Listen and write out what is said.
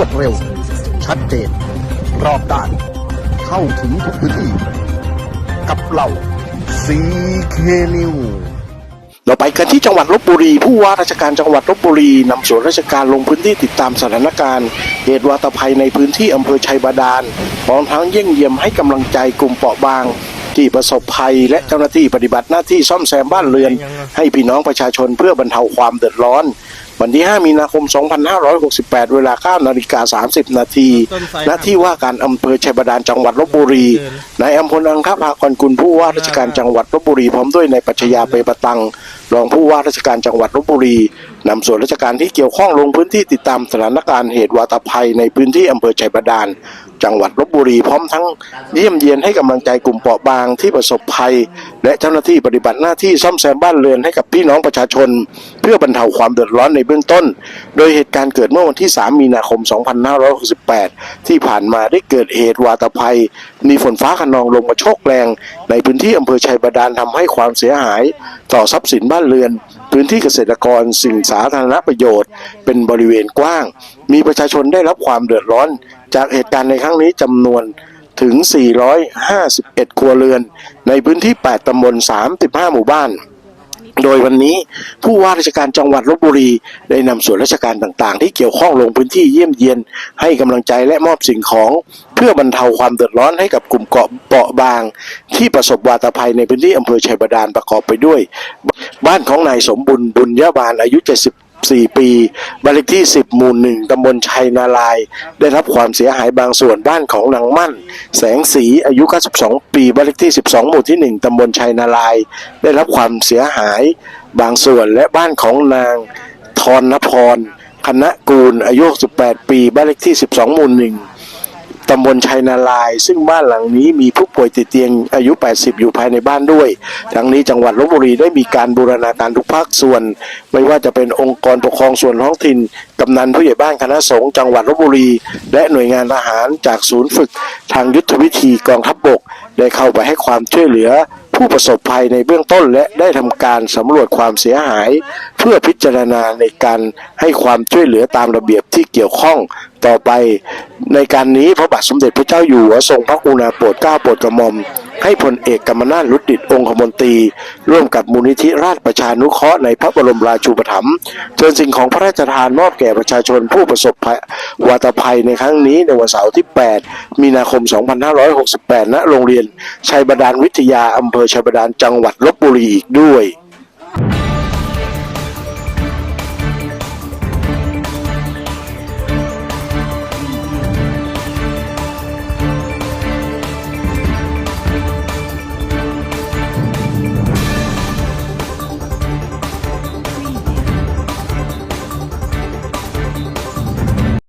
วดเร็ว ชัดเจน รอบด้าน เข้าถึงทุกพื้นที่ กับเราซีเคนิวเราไปกันที่จังหวัดลบบุรี ผู้ว่าราชการจังหวัดลบบุรีนำส่วนราชการลงพื้นที่ติดตามสถานการณ์ เหตุวาตภัยในพื้นที่อำเภอชัยบาดาลพร้อมทั้งเยี่ยงเยี่ยมให้กำลังใจกลุ่มเปราะบาง ที่ประสบภัย และเจ้าหน้าที่ปฏิบัติหน้าที่ซ่อมแซมบ้านเรือน ให้พี่น้องประชาชนเพื่อบรรเทาความเดือดร้อนวันที่ 5 มีนาคม 2568 เวลา 9 นาฬิกา 30 นาทีณที่ว่าการอำเภอชัยบาดาลจังหวัดลบบุรี นายอำพลอังคภากรกุลผู้ว่าราชการจังหวัดลบบุรี พร้อมด้วยนายปัชญาเปรปตัง รองผู้ว่าราชการจังหวัดลบบุรีนำส่วนราชการที่เกี่ยวข้องลงพื้นที่ติดตามสถานการณ์เหตุวาตภัยในพื้นที่อำเภอชัยบาดาล จังหวัดลบบุรีพร้อมทั้งเยี่ยมเยียนให้กำลังใจกลุ่มเปราะบางที่ประสบภัย และเจ้าหน้าที่ปฏิบัติหน้าที่ซ่อมแซมบ้านเรือนให้กับพี่น้องประชาชน เพื่อบรรเทาความเดือดร้อนในเบื้องต้น โดยเหตุการณ์เกิดเมื่อวันที่ 3 มีนาคม 2568 ที่ผ่านมาได้เกิดเหตุวาตภัย มีฝนฟ้าขนองลงมาโชกแรง ในพื้นที่อำเภอชัยบาดาลทำให้ความเสียหาย ต่อทรัพย์สินบ้านเรือน พื้นที่เกษตรกรสิ่งสาธารณประโยชน์ เป็นบริเวณกว้าง มีประชาชนได้รับความเดือดร้อน จากเหตุการณ์ในครั้งนี้จำนวนถึง 451 ครัวเรือน ในพื้นที่ 8 ตำบล 35 หมู่บ้าน โดยวันนี้ผู้ว่าราชการจังหวัดลบบุรี ได้นำส่วนราชการต่างๆ ที่เกี่ยวข้องลงพื้นที่เยี่ยมเยียน ให้กำลังใจและมอบสิ่งของ เพื่อบรรเทาความเดือดร้อนให้กับกลุ่มเกาะเปราะบาง ที่ประสบวาตภัยในพื้นที่อำเภอชัยบาดาลประกอบไปด้วย บ้านของนายสมบุญบุญยบาลอายุ 74ปีบ้านเลขที่ 10 หมู่หนึ่งตำบลชัยนาลาย ได้รับความเสียหายบางส่วนบ้านของนางมั่น แสงสีอายุ 92 ปีบ้านเลขที่ 12 หมู่ที่ 1 ตำบลชัยนาลาย ได้รับความเสียหายบางส่วนและบ้านของนางทรนพรคณะกูลอายุ 18 ปีบ้านเลขที่ 12 หมู่หนึ่ง ตำบลชัยนาลาย ซึ่งบ้านหลังนี้มีผู้ป่วยติดเตียงอายุ 80 อยู่ภายในบ้านด้วย ทั้งนี้จังหวัดลบบุรีได้มีการบูรณาการทุกภาคส่วน ไม่ว่าจะเป็นองค์กรปกครองส่วนท้องถิ่นกำนันผู้ใหญ่บ้านคณะสงฆ์จังหวัดลบบุรี และหน่วยงานทหารจากศูนย์ฝึก ทางยุทธวิธีกองทัพบบก ได้เข้าไปให้ความช่วยเหลือผู้ประสบภัยในเบื้องต้นและได้ทำการสำรวจความเสียหาย เพื่อพิจารณาในการให้ความช่วยเหลือตามระเบียบที่เกี่ยวข้อง ต่อไปในการนี้พระบาทสมเด็จพระเจ้าอยู่หัวทรงพระกรุณาโปรดเกล้าโปรดกระหม่อม ให้พลเอกกำมนาถรุดดิตองคมนตรี ร่วมกับมูลนิธิราชประชานุเคราะห์ในพระบรมราชูปถัมภ์เชิญสิ่งของพระราชทานมอบแก่ประชาชนผู้ประสบภัยวาตภัยในครั้งนี้ในวันเสาร์ที่ 8 มีนาคม 2568 ณ โรงเรียนชัยบาดาลวิทยาอำเภอชัยบาดาลจังหวัดลบบุรีอีกด้วย